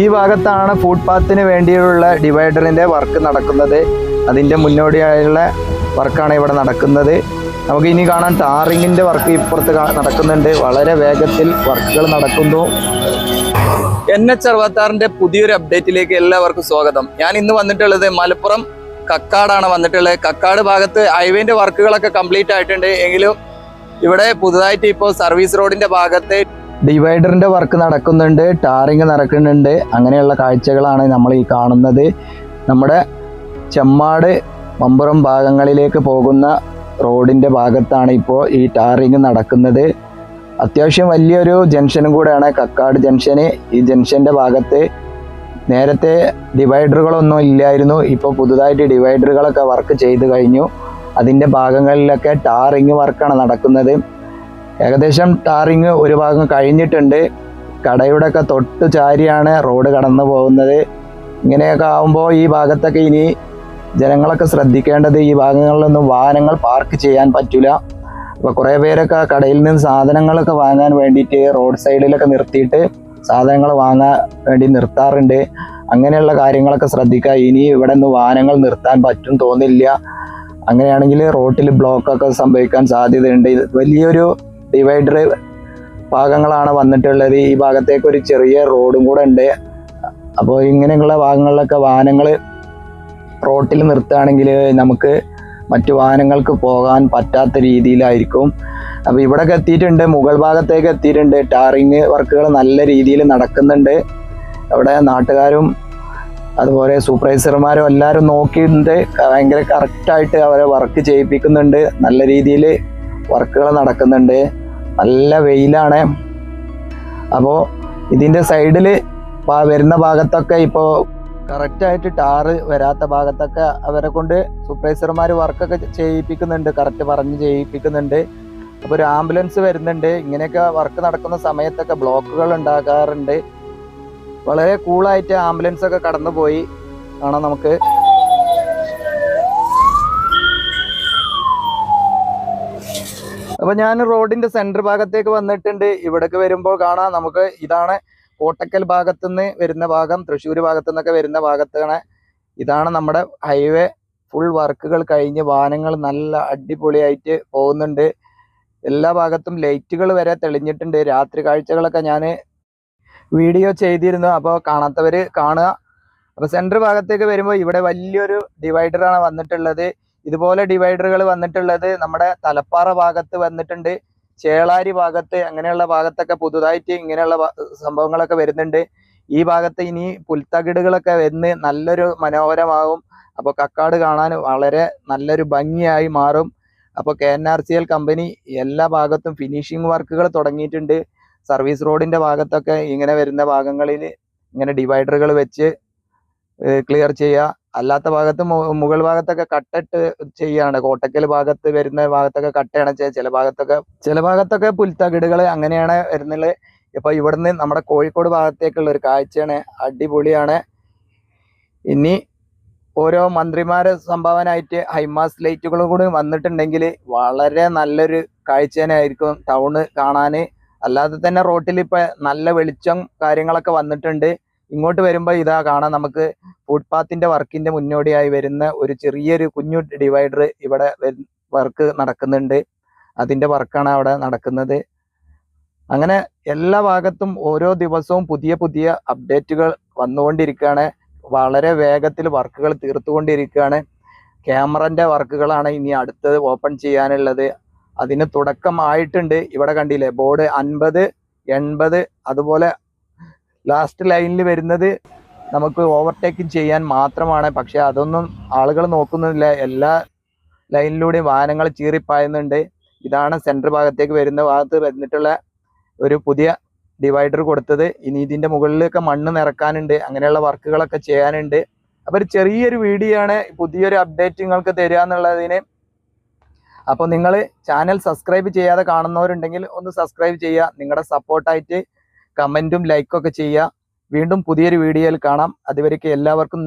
ഈ ഭാഗത്താണ് ഫുട്പാത്തിന് വേണ്ടിയുള്ള ഡിവൈഡറിന്റെ വർക്ക് നടക്കുന്നത്. അതിന്റെ മുന്നോടിയായുള്ള വർക്കാണ് ഇവിടെ നടക്കുന്നത്. നമുക്ക് ഇനി കാണാൻ ടാറിങ്ങിന്റെ വർക്ക് ഇപ്പുറത്ത് നടക്കുന്നുണ്ട്. വളരെ വേഗത്തിൽ വർക്കുകൾ നടക്കുന്നു. എൻ എച്ച് അറുപത്താറിന്റെ പുതിയൊരു അപ്ഡേറ്റിലേക്ക് എല്ലാവർക്കും സ്വാഗതം. ഞാൻ ഇന്ന് വന്നിട്ടുള്ളത് മലപ്പുറം കക്കാടാണ് വന്നിട്ടുള്ളത്. കക്കാട് ഭാഗത്ത് ഹൈവേന്റെ വർക്കുകളൊക്കെ കംപ്ലീറ്റ് ആയിട്ടുണ്ട്. എങ്കിലും ഇവിടെ പുതുതായിട്ട് ഇപ്പോൾ സർവീസ് റോഡിന്റെ ഭാഗത്ത് ഡിവൈഡറിന്റെ വർക്ക് നടക്കുന്നുണ്ട് ടാറിങ് നടക്കുന്നുണ്ട്. അങ്ങനെയുള്ള കാഴ്ചകളാണ് നമ്മൾ ഈ കാണുന്നത്. നമ്മുടെ ചെമ്മാട് മമ്പുറം ഭാഗങ്ങളിലേക്ക് പോകുന്ന റോഡിന്റെ ഭാഗത്താണ് ഇപ്പോൾ ഈ ടാറിങ് നടക്കുന്നത്. അത്യാവശ്യം വലിയൊരു ജംഗ്ഷനും കൂടെയാണ് കക്കാട് ജംഗ്ഷന്. ഈ ജംഗ്ഷന്റെ ഭാഗത്ത് നേരത്തെ ഡിവൈഡറുകളൊന്നും ഇല്ലായിരുന്നു. ഇപ്പോൾ പുതുതായിട്ട് ഡിവൈഡറുകളൊക്കെ വർക്ക് ചെയ്ത് കഴിഞ്ഞു. അതിന്റെ ഭാഗങ്ങളിലൊക്കെ ടാറിങ് വർക്കാണ് നടക്കുന്നത്. ഏകദേശം ടാറിങ് ഒരു ഭാഗം കഴിഞ്ഞിട്ടുണ്ട്. കടയുടെ ഒക്കെ തൊട്ട് ചാരിയാണ് റോഡ് കടന്നു പോകുന്നത്. ഇങ്ങനെയൊക്കെ ആകുമ്പോൾ ഈ ഭാഗത്തൊക്കെ ഇനി ജനങ്ങളൊക്കെ ശ്രദ്ധിക്കേണ്ടത് ഈ ഭാഗങ്ങളിലൊന്നും വാഹനങ്ങൾ പാർക്ക് ചെയ്യാൻ പറ്റില്ല. അപ്പോൾ കുറേ പേരൊക്കെ കടയിൽ നിന്ന് സാധനങ്ങളൊക്കെ വാങ്ങാൻ വേണ്ടിയിട്ട് റോഡ് സൈഡിലൊക്കെ നിർത്തിയിട്ട് സാധനങ്ങൾ വാങ്ങാൻ വേണ്ടി നിർത്താറുണ്ട്. അങ്ങനെയുള്ള കാര്യങ്ങളൊക്കെ ശ്രദ്ധിക്കുക. ഇനി ഇവിടെ നിന്ന് വാഹനങ്ങൾ നിർത്താൻ പറ്റും തോന്നില്ല. അങ്ങനെയാണെങ്കിൽ റോട്ടിൽ ബ്ലോക്കൊക്കെ സംഭവിക്കാൻ സാധ്യതയുണ്ട്. വലിയൊരു ഡിവൈഡർ ഭാഗങ്ങളാണ് വന്നിട്ടുള്ളത്. ഈ ഭാഗത്തേക്ക് ഒരു ചെറിയ റോഡും കൂടെ ഉണ്ട്. അപ്പോൾ ഇങ്ങനെയുള്ള ഭാഗങ്ങളിലൊക്കെ വാഹനങ്ങൾ റോട്ടിൽ നിർത്തുകയാണെങ്കിൽ നമുക്ക് മറ്റു വാഹനങ്ങൾക്ക് പോകാൻ പറ്റാത്ത രീതിയിലായിരിക്കും. അപ്പോൾ ഇവിടെയൊക്കെ എത്തിയിട്ടുണ്ട്. മുകൾ ഭാഗത്തേക്ക് എത്തിയിട്ടുണ്ട്. ടാറിങ് വർക്കുകൾ നല്ല രീതിയിൽ നടക്കുന്നുണ്ട്. അവിടെ നാട്ടുകാരും അതുപോലെ സൂപ്പർവൈസർമാരും എല്ലാവരും നോക്കിയിട്ടുണ്ട്. ഭയങ്കര കറക്റ്റായിട്ട് അവരെ വർക്ക് ചെയ്യിപ്പിക്കുന്നുണ്ട്. നല്ല രീതിയിൽ വർക്കുകൾ നടക്കുന്നുണ്ട്. നല്ല വെയിലാണ്. അപ്പോൾ ഇതിന്റെ സൈഡിൽ വരുന്ന ഭാഗത്തൊക്കെ ഇപ്പോൾ കറക്റ്റായിട്ട് ടാറ് വരാത്ത ഭാഗത്തൊക്കെ അവരെ കൊണ്ട് സൂപ്പർവൈസർമാർ വർക്കൊക്കെ ചെയ്യിപ്പിക്കുന്നുണ്ട്. കറക്റ്റ് പറഞ്ഞ് ചെയ്യിപ്പിക്കുന്നുണ്ട്. അപ്പോൾ ഒരു ആംബുലൻസ് വരുന്നുണ്ട്. ഇങ്ങനെയൊക്കെ വർക്ക് നടക്കുന്ന സമയത്തൊക്കെ ബ്ലോക്കുകൾ ഉണ്ടാകാറുണ്ട്. വളരെ കൂളായിട്ട് ആംബുലൻസ് ഒക്കെ കടന്നു പോയി കാണാം നമുക്ക്. അപ്പൊ ഞാൻ റോഡിന്റെ സെന്റർ ഭാഗത്തേക്ക് വന്നിട്ടുണ്ട്. ഇവിടേക്ക് വരുമ്പോൾ കാണാം. നമുക്ക് ഇതാണ് കോട്ടക്കൽ ഭാഗത്തു നിന്ന് വരുന്ന ഭാഗം തൃശ്ശൂർ ഭാഗത്തു നിന്നൊക്കെ വരുന്ന ഭാഗത്താണ്. ഇതാണ് നമ്മുടെ ഹൈവേ ഫുൾ വർക്കുകൾ കഴിഞ്ഞ് വാഹനങ്ങൾ നല്ല അടിപൊളിയായിട്ട് പോകുന്നുണ്ട്. എല്ലാ ഭാഗത്തും ലൈറ്റുകൾ വരെ തെളിഞ്ഞിട്ടുണ്ട്. രാത്രി കാഴ്ചകളൊക്കെ ഞാൻ വീഡിയോ ചെയ്തിരുന്നു. അപ്പോൾ കാണാത്തവർ കാണുക. അപ്പോൾ സെന്റർ ഭാഗത്തേക്ക് വരുമ്പോൾ ഇവിടെ വലിയൊരു ഡിവൈഡറാണ് വന്നിട്ടുള്ളത്. ഇതുപോലെ ഡിവൈഡറുകൾ വന്നിട്ടുള്ളത് നമ്മുടെ തലപ്പാറ ഭാഗത്ത് വന്നിട്ടുണ്ട് ചേളാരി ഭാഗത്ത് അങ്ങനെയുള്ള ഭാഗത്തൊക്കെ പുതുതായിട്ട് ഇങ്ങനെയുള്ള സംഭവങ്ങളൊക്കെ വരുന്നുണ്ട്. ഈ ഭാഗത്ത് ഇനി പുൽത്തകിടുകളൊക്കെ വന്ന് നല്ലൊരു മനോഹരമാകും അപ്പോൾ കക്കാട് കാണാൻ വളരെ നല്ലൊരു ഭംഗിയായി മാറും. അപ്പോൾ K N R C L company എല്ലാ ഭാഗത്തും ഫിനിഷിംഗ് വർക്കുകൾ തുടങ്ങിയിട്ടുണ്ട്. സർവീസ് റോഡിന്റെ ഭാഗത്തൊക്കെ ഇങ്ങനെ വരുന്ന ഭാഗങ്ങളിൽ ഇങ്ങനെ ഡിവൈഡറുകൾ വെച്ച് ക്ലിയർ ചെയ്യുക. അല്ലാത്ത ഭാഗത്ത് മുകൾ ഭാഗത്തൊക്കെ കട്ടിട്ട് ചെയ്യാണ്. കോട്ടക്കൽ ഭാഗത്ത് വരുന്ന ഭാഗത്തൊക്കെ കട്ടയാണ് ചില ഭാഗത്തൊക്കെ ചില ഭാഗത്തൊക്കെ പുൽത്തകിടുകൾ അങ്ങനെയാണ് വരുന്നത്. ഇപ്പൊ ഇവിടുന്ന് നമ്മുടെ കോഴിക്കോട് ഭാഗത്തേക്കുള്ള ഒരു കാഴ്ചയാണ്. അടിപൊളിയാണ്. ഇനി ഓരോ മന്ത്രിമാരെ സംഭാവനയായിട്ട് ഹൈമാസ് ലൈറ്റുകളും കൂടി വന്നിട്ടുണ്ടെങ്കിൽ വളരെ നല്ലൊരു കാഴ്ച തന്നെ ആയിരിക്കും ടൗണ് കാണാൻ അല്ലാതെ തന്നെ റോട്ടിൽ ഇപ്പൊ നല്ല വെളിച്ചം കാര്യങ്ങളൊക്കെ വന്നിട്ടുണ്ട്. ഇങ്ങോട്ട് വരുമ്പോൾ ഇതാ കാണാം നമുക്ക് ഫുട്പാത്തിന്റെ വർക്കിന്റെ മുന്നോടിയായി വരുന്ന ഒരു ചെറിയൊരു കുഞ്ഞു ഡിവൈഡർ ഇവിടെ വർക്ക് നടക്കുന്നുണ്ട്. അതിന്റെ വർക്കാണ് അവിടെ നടക്കുന്നത്. അങ്ങനെ എല്ലാ ഭാഗത്തും ഓരോ ദിവസവും പുതിയ പുതിയ അപ്ഡേറ്റുകൾ വന്നുകൊണ്ടിരിക്കുകയാണ്. വളരെ വേഗത്തിൽ വർക്കുകൾ തീർത്തുകൊണ്ടിരിക്കുകയാണ്. ക്യാമറന്റെ വർക്കുകളാണ് ഇനി അടുത്തത് ഓപ്പൺ ചെയ്യാനുള്ളത്. അതിന് തുടക്കമായിട്ടുണ്ട്. ഇവിടെ കണ്ടില്ലേ ബോർഡ് അൻപത് എൺപത് അതുപോലെ ലാസ്റ്റ് ലൈനിൽ വരുന്നത് നമുക്ക് ഓവർടേക്കിംഗ് ചെയ്യാൻ മാത്രമാണ്. പക്ഷെ അതൊന്നും ആളുകൾ നോക്കുന്നില്ല. എല്ലാ ലൈനിലൂടെയും വാഹനങ്ങൾ ചീറിപ്പായുന്നുണ്ട്. ഇതാണ് സെന്റർ ഭാഗത്തേക്ക് വരുന്ന ഭാഗത്ത് വന്നിട്ടുള്ള ഒരു പുതിയ ഡിവൈഡർ കൊടുത്തത്. ഇനി ഇതിന്റെ മുകളിലൊക്കെ മണ്ണ് നിറക്കാനുണ്ട്. അങ്ങനെയുള്ള വർക്കുകളൊക്കെ ചെയ്യാനുണ്ട്. അപ്പോൾ ഒരു ചെറിയൊരു വീഡിയോ ആണ് പുതിയൊരു അപ്ഡേറ്റ് നിങ്ങൾക്ക് തരിക എന്നുള്ളതിന്. അപ്പോൾ നിങ്ങൾ ചാനൽ സബ്സ്ക്രൈബ് ചെയ്യാതെ കാണുന്നവരുണ്ടെങ്കിൽ ഒന്ന് സബ്സ്ക്രൈബ് ചെയ്യുക. നിങ്ങളുടെ സപ്പോർട്ടായിട്ട് കമന്റും ലൈക്കും ഒക്കെ ചെയ്യുക. വീണ്ടും പുതിയൊരു വീഡിയോയിൽ കാണാം. അതുവരേക്ക് എല്ലാവർക്കും